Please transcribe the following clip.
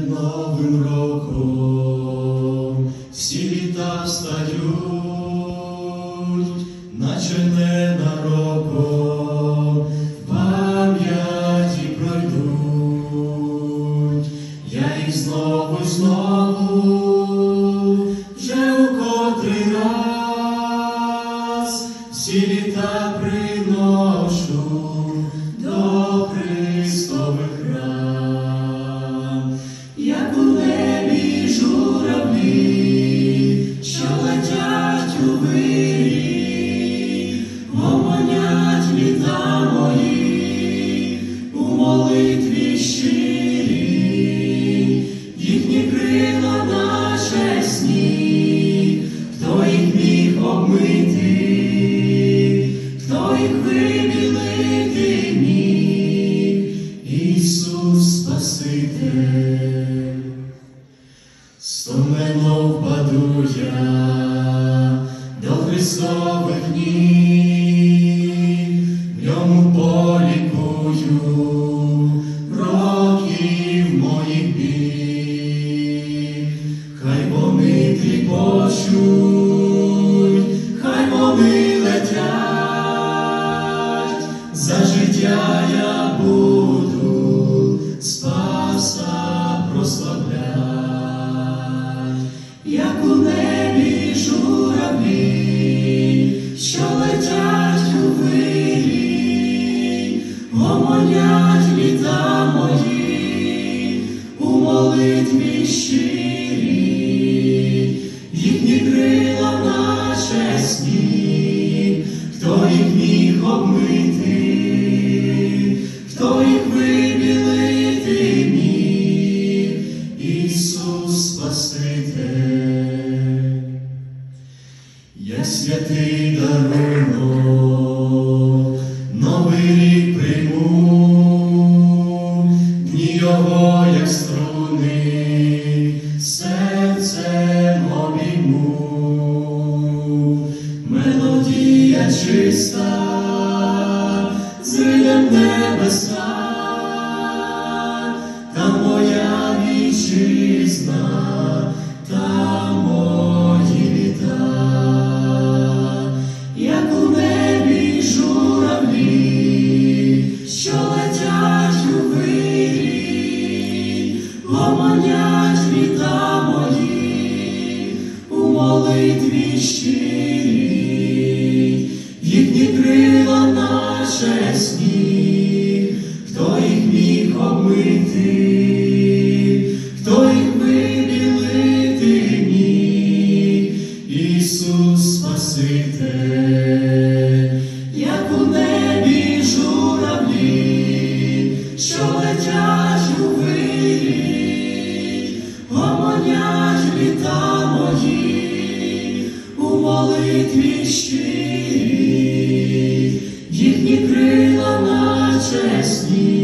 minulego roku. Молитві їхні крила сніг, хто їх міг обмити, хто їх Ісус Спаситель. Стомено впаду я до Христових ніг, тріпочуть, хай вони за життя я буду спаса прославлять, як у небі журавлі, що летять у вирі, гомонять літа мої у молитві святий дарунок, новий рік прийму, дні його, як струни, серцем обійму, мелодія чиста, зридем небеса, там моя вітчизна, літа мої у молитві їхні крила наче сніг, міг обмити, хто їх Ісус Спаситель, молитві щирі, їхні крила на чесні.